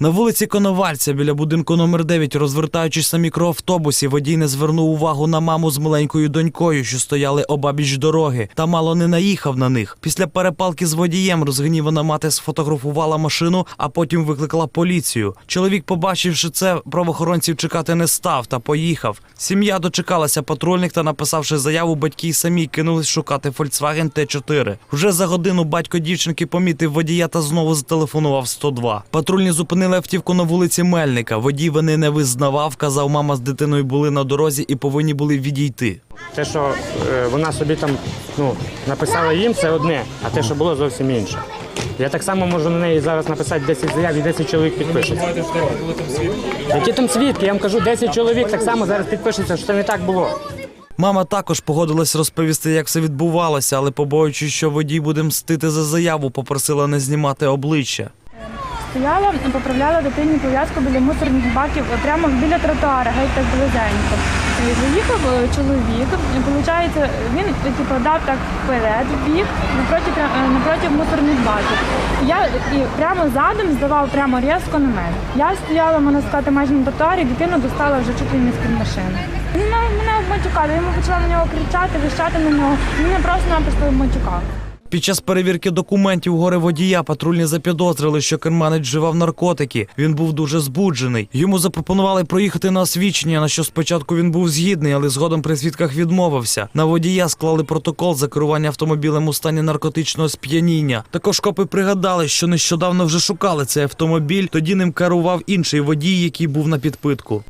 На вулиці Коновальця біля будинку номер 9, розвертаючись на мікроавтобусі, водій не звернув увагу на маму з маленькою донькою, що стояли обабіч дороги, та мало не наїхав на них. Після перепалки з водієм розгнівана мати сфотографувала машину, а потім викликала поліцію. Чоловік, побачивши це, правоохоронців чекати не став та поїхав. Сім'я дочекалася патрульних та, написавши заяву, батьки й самі кинулись шукати Volkswagen T4. Вже за годину батько дівчинки помітив водія та знову зателефонував 102. Патрульні зупинили автівку на вулиці Мельника. Водій вони не визнавав, казав, мама з дитиною були на дорозі і повинні були відійти. Те, що е, вона собі там ну, написала їм, це одне, а те, що було зовсім інше. Я так само можу на неї зараз написати 10 заяв і 10 чоловік підпишеться. Які там свідки? Я вам кажу, 10 чоловік так само зараз підпишеться, що це не так було. Мама також погодилась розповісти, як все відбувалося, але побоюючись, що водій буде мстити за заяву, попросила не знімати обличчя. Стояла, поправляла дитині пов'язку біля мусорних баків прямо біля тротуара, геть так близенько. Заїхав е, чоловік, виходить, він типу, так вперед, біг напроти, е, напроти мусорних баків. Я і прямо задом здавав прямо різко на мене. Я стояла, можна сказати, майже на тротуарі, дитину достала вже чуть ли не машини. Він мене обматюкав, я йому почала на нього кричати, вищати на нього. Він мене просто-напросто обматюкав. Під час перевірки документів горе водія патрульні запідозрили, що керманець вживав наркотики. Він був дуже збуджений. Йому запропонували проїхати на освічення, на що спочатку він був згідний, але згодом при свідках відмовився. На водія склали протокол за керування автомобілем у стані наркотичного сп'яніння. Також копи пригадали, що нещодавно вже шукали цей автомобіль. Тоді ним керував інший водій, який був на підпитку.